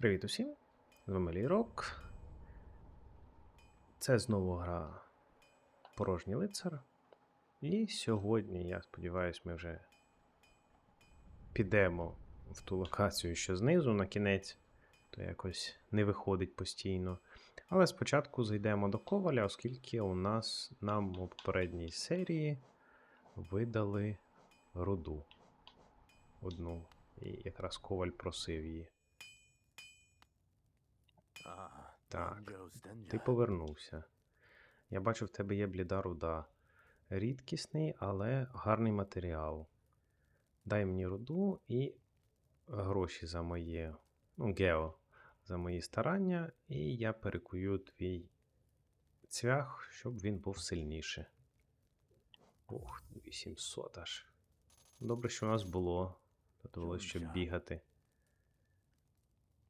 Привіт усім! З вами Лірок. Це знову гра Порожній лицар. І сьогодні, я сподіваюся, ми вже підемо в ту локацію, що знизу на кінець, то якось не виходить постійно. Але спочатку зайдемо до коваля, оскільки у нас нам у попередній серії видали руду. Одну. І якраз коваль просив її. Так, ти повернувся. Я бачу, в тебе є бліда руда. Рідкісний, але гарний матеріал. Дай мені руду і гроші за моє. Ну, гео, за мої старання, і я перекую твій цвях, щоб він був сильніше. Ох, 800 аж. Добре, що у нас було. Довелося ще бігати.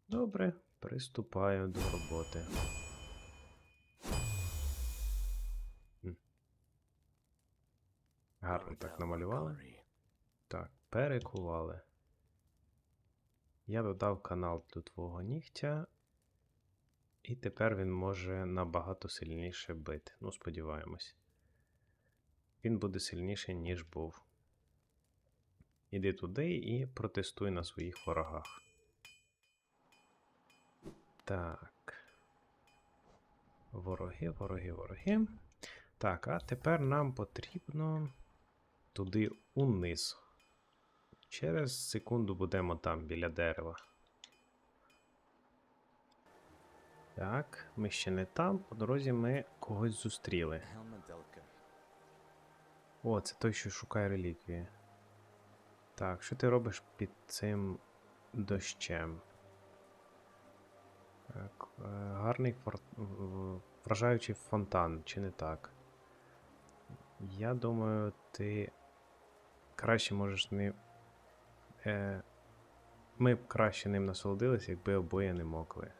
Добре, приступаю до роботи. Гарно так намалювали. Так, перекували. Я додав канал до твого нігтя. І тепер він може набагато сильніше бити. Ну, сподіваємось. Він буде сильніший, ніж був. Іди туди і протестуй на своїх ворогах. Так. Вороги, вороги, вороги. Так, а тепер нам потрібно туди униз. Через секунду будемо там, біля дерева. Так, ми ще не там. По дорозі ми когось зустріли. О, це той, що шукає реліквії. Так, що ти робиш під цим дощем? Так, е, гарний вражаючий фонтан, чи не так? Я думаю, ти краще можеш не. Е... Ми б краще ним насолодилися, якби обоє не мокли.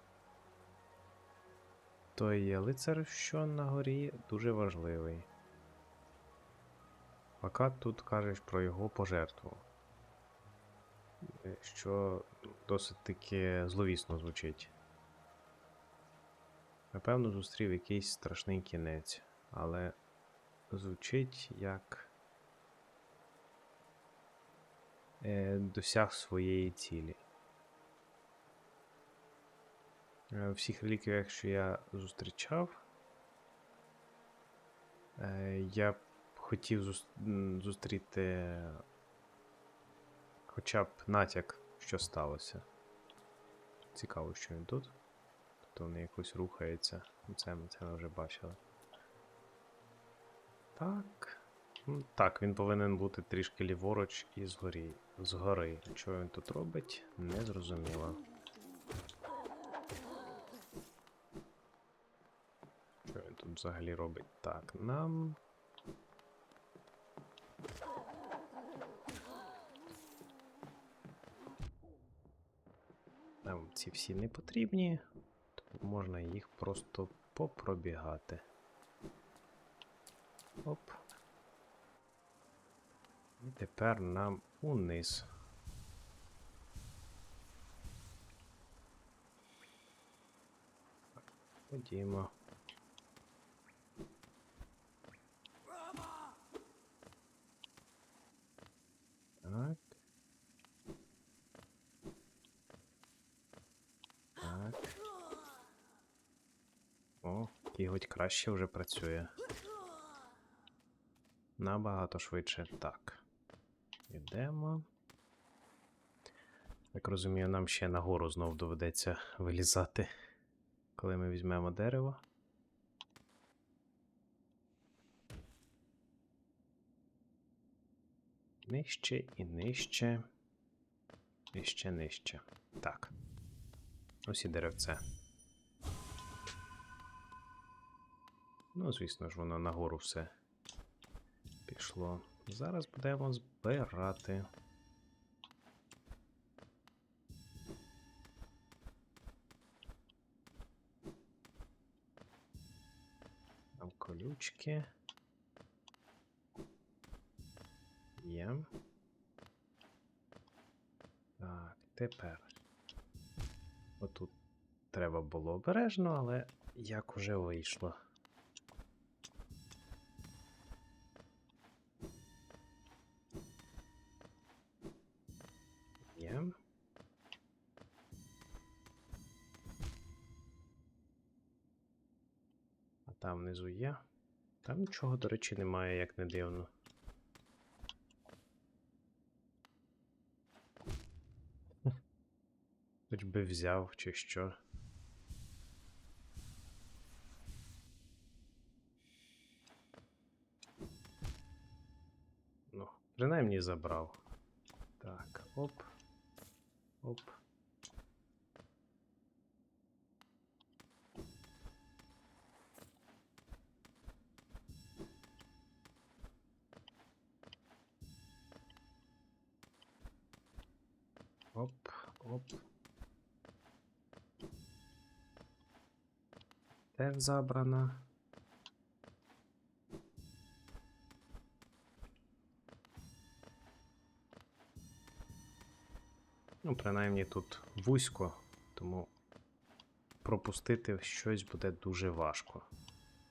Той лицар, що на горі, дуже важливий. Пока тут кажеш про його пожертву. Е, Що досить таки зловісно звучить. Напевно, зустрів якийсь страшний кінець, але звучить як е, досяг своєї цілі. Е, всіх реліквіях, що я зустрічав, е, я хотів зус- зустріти хоча б натяк, що сталося. Цікаво, що він тут. Тобто вони якось рухаються. Це, ми- це ми вже бачили. Так. Так, він повинен бути трішки ліворуч і згорі. згори. Що він тут робить, не зрозуміло. Що він тут взагалі робить? Так, нам. Нам ці всі не потрібні, можна їх просто попробігати. Оп. І тепер нам униз. Ходімо. Так. Так. О, кіготь краще вже працює. Набагато швидше. Так. Йдемо. Так розумію, нам ще нагору знов доведеться вилізати, коли ми візьмемо дерево. Нижче і нижче. І ще нижче. Так. Ось і деревце. Ну, звісно ж, воно нагору все пішло. Зараз будемо збирати. Там колючки. Є. Так, тепер. Отут треба було обережно, але як уже вийшло. Там внизу є. Там нічого, до речі, немає, як не дивно. Хоч би взяв чи що. Ну, принаймні забрав. Так, оп. Оп. Оп. Теж забрана. Ну, принаймні тут вузько, тому пропустити щось буде дуже важко.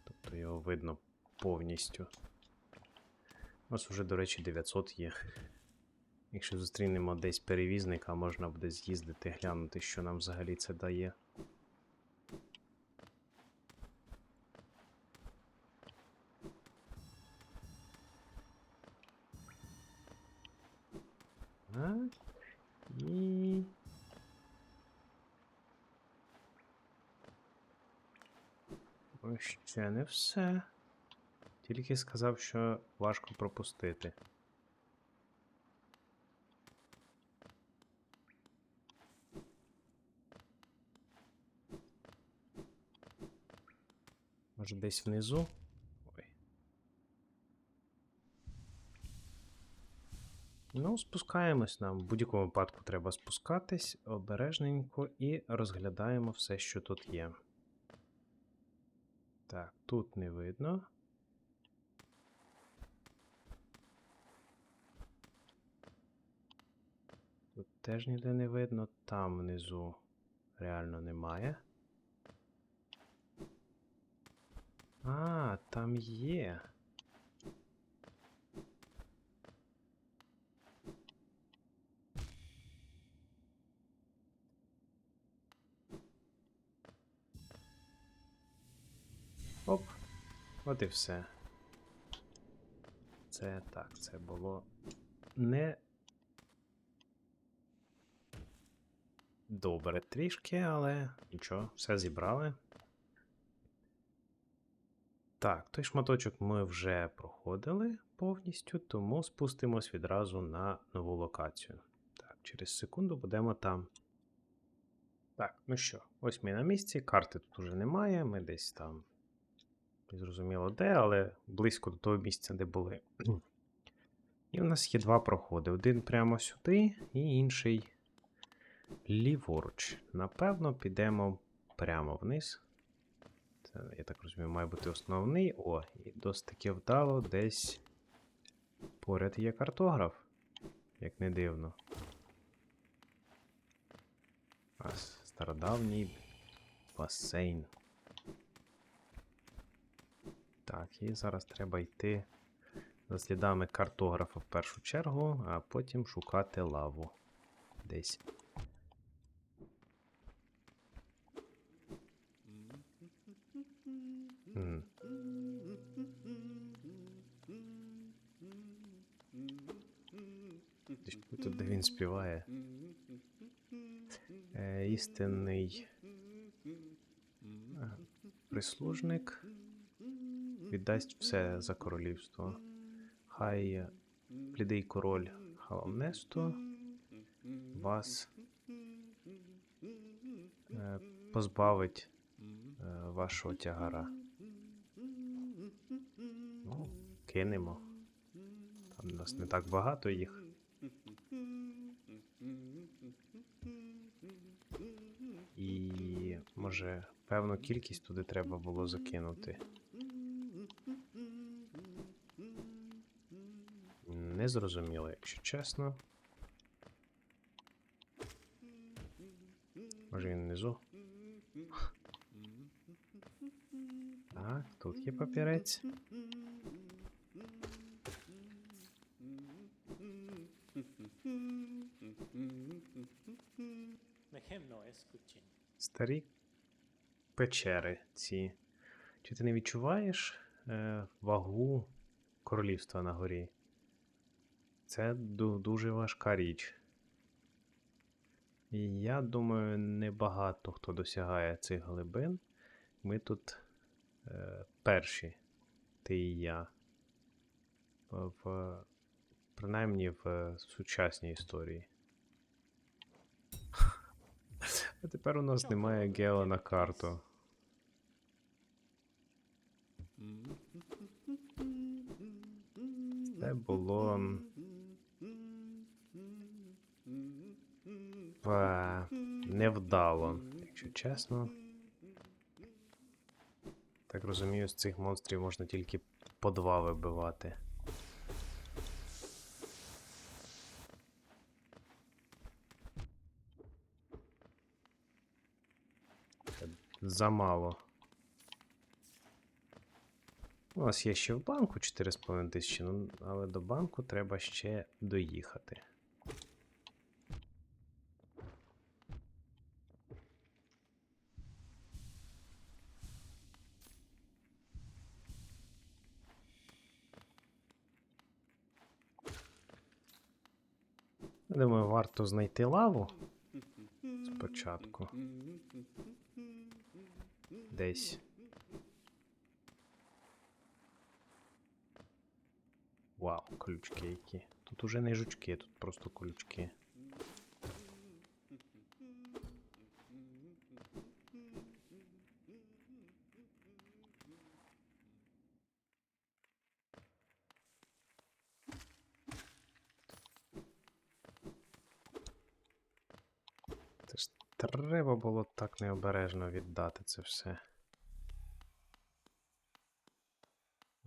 Тобто його видно повністю. У нас вже, до речі, 900 є. Якщо зустрінемо десь перевізника, можна буде з'їздити, глянути, що нам взагалі це дає. Так. І. Ще не все. Тільки сказав, що важко пропустити. Десь внизу? Ой. Ну, спускаємось нам. В будь-якому випадку треба спускатись обережненько і розглядаємо все, що тут є. Так, тут не видно. Тут теж ніде не видно, там внизу реально немає. А, там є. Оп, от і все. Це так, це було не добре трішки, але нічого, все зібрали. Так, той шматочок ми вже проходили повністю, тому спустимось відразу на нову локацію. Так, через секунду будемо там. Так, ну що, ось ми на місці, карти тут уже немає, ми десь там. Зрозуміло де, але близько до того місця, де були. І у нас є два проходи: один прямо сюди, і інший ліворуч. Напевно, підемо прямо вниз. Це, я так розумію, має бути основний. О, і досить таки вдало десь поряд є картограф, як не дивно. А стародавній басейн. Так, і зараз треба йти за слідами картографа в першу чергу, а потім шукати лаву десь. Десь Тут де він співає. Е, істинний е, прислужник віддасть все за королівство. Хай блідий король Халамнесто вас е, позбавить е, вашого тягара. Кинемо. Там у нас не так багато їх. І може певну кількість туди треба було закинути. Не зрозуміло, якщо чесно. Може він внизу? Так, тут є папірець. Старі печери ці. Чи ти не відчуваєш е, вагу королівства на горі? Це ду- дуже важка річ. І я думаю, небагато хто досягає цих глибин. Ми тут е, перші, ти і я. В, в, принаймні в е, сучасній історії. А тепер у нас немає гео на карту. Це було. е, Невдало, якщо чесно. Так розумію, з цих монстрів можна тільки по два вибивати. Замало. У нас є ще в банку 4,5 тисячі, ну, але до банку треба ще доїхати. Думаю, варто знайти лаву спочатку. Десь. Вау, колючки які. Тут уже не жучки, тут просто колючки. Треба було так необережно віддати це все.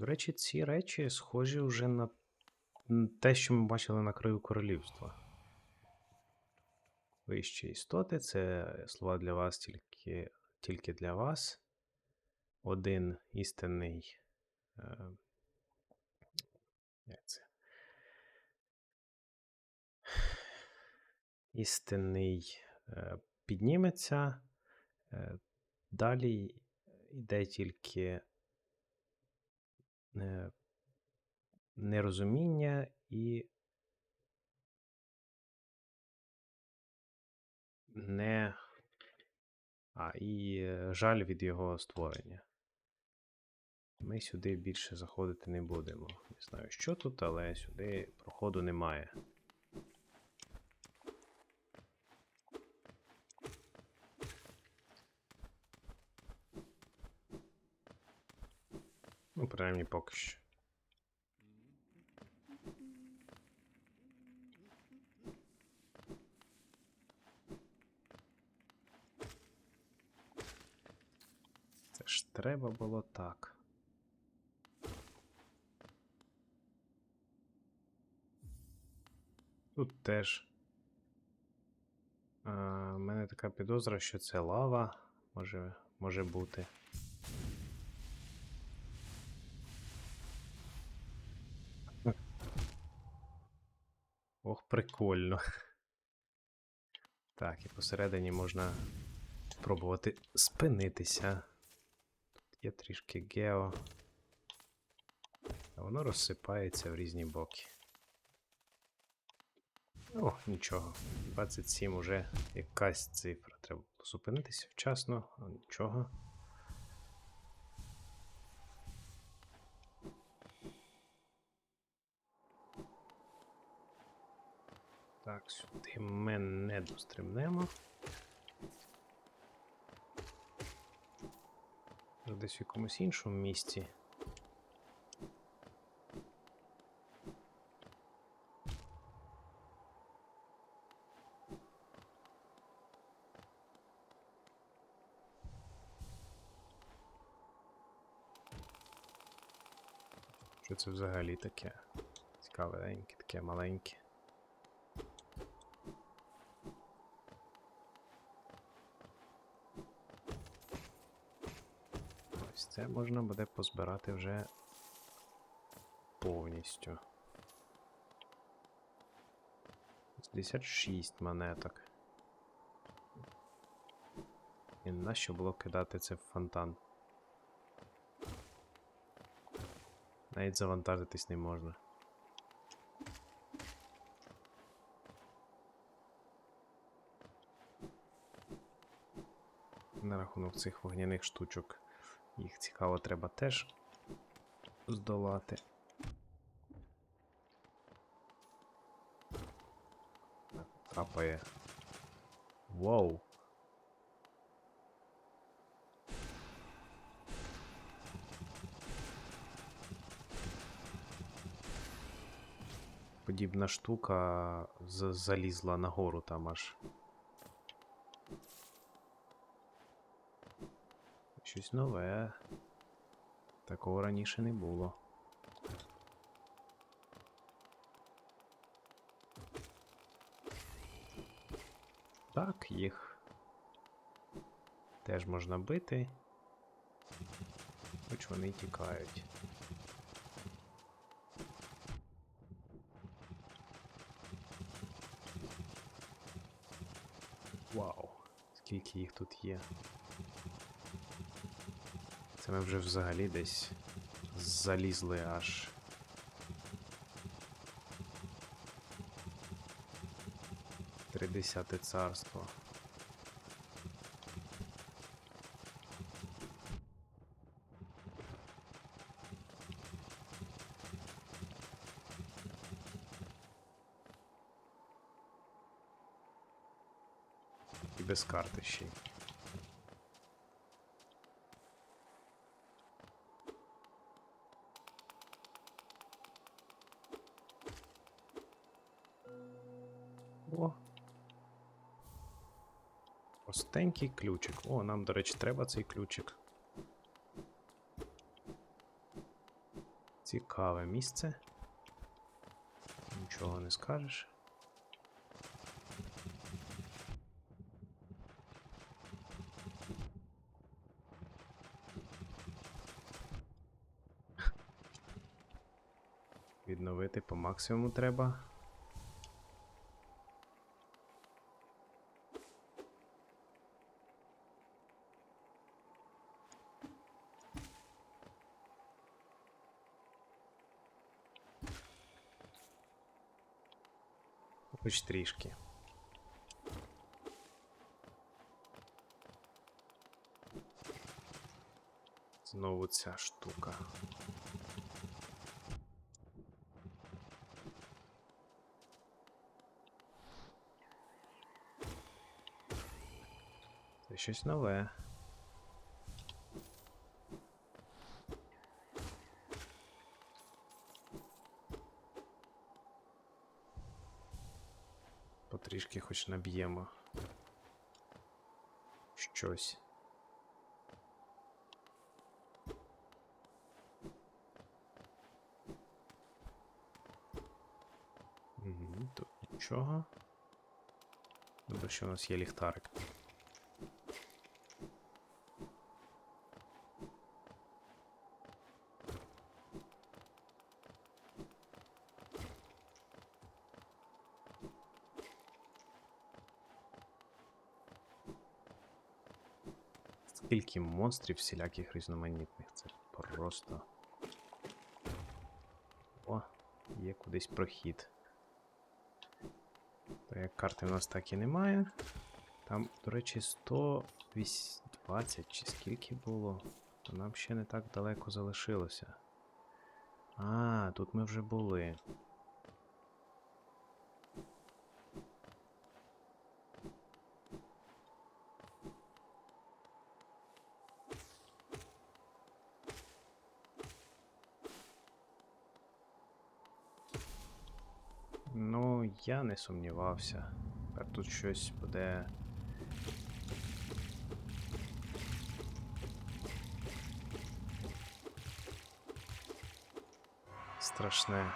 До речі, ці речі схожі вже на те, що ми бачили на краю королівства. Вищі істоти це слова для вас тільки, тільки для вас. Один істинний. Е, як це? Істинний е, підніметься. Е, далі йде тільки нерозуміння і не. А, і е, жаль від його створення. Ми сюди більше заходити не будемо. Не знаю, що тут, але сюди проходу немає. Ну, принаймні поки що. Це ж треба було так. Тут теж. А, мене така підозра, що це лава може, може бути. Ох, прикольно. Так, і посередині можна спробувати спинитися. Тут є трішки гео. А воно розсипається в різні боки. О, нічого. 27 уже якась цифра. Треба зупинитися вчасно, а нічого. Так, сюди ми не достримнемо. Десь в якомусь іншому місці. Що це взагалі таке? Цікавеньке, таке маленьке. Ось це можна буде позбирати вже повністю. 66 монеток. І нащо було кидати це в фонтан? Навіть завантажитись не можна. На рахунок цих вогняних штучок. Їх цікаво треба теж здолати. Капає. Вау. Подібна штука залізла нагору там аж. Щось нове. Такого раніше не було. Так, їх теж можна бити. Хоч вони й тікають. Вау, скільки їх тут є. Це ми вже взагалі десь залізли аж. Тридесяте царство. І без карти ще. О. Простенький ключик. О, нам, до речі, треба цей ключик. Цікаве місце. Нічого не скажеш. Відновити по максимуму треба. Хоч трішки. Знову ця штука. Це щось нове. Потрішки хоч наб'ємо. Щось. Угу, тут нічого. Добре, що у нас є ліхтарик. Скільки монстрів всіляких різноманітних. Це просто. О, є кудись прохід. Так як карти в нас так і немає. Там, до речі, 120 чи скільки було, то нам ще не так далеко залишилося. А, тут ми вже були. Я не сумнівався. Тепер тут щось буде. Страшне.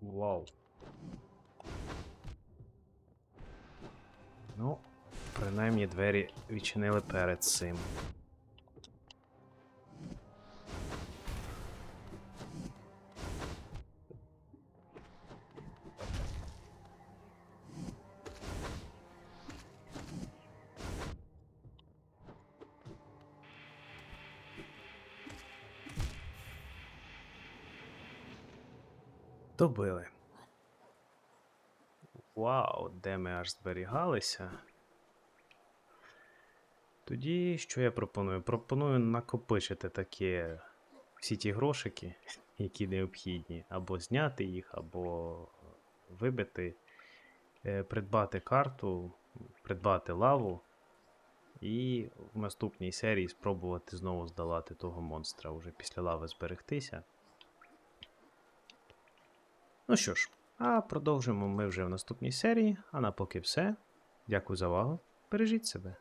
Вау. Ну. Принаймні двері відчинили перед цим. Добили. Вау, де ми аж зберігалися. Тоді що я пропоную? Пропоную накопичити такі всі ті грошики, які необхідні, або зняти їх, або вибити, е, придбати карту, придбати лаву, і в наступній серії спробувати знову здолати того монстра, уже після лави зберегтися. Ну що ж, а продовжимо ми вже в наступній серії. А на поки все. Дякую за увагу. Бережіть себе.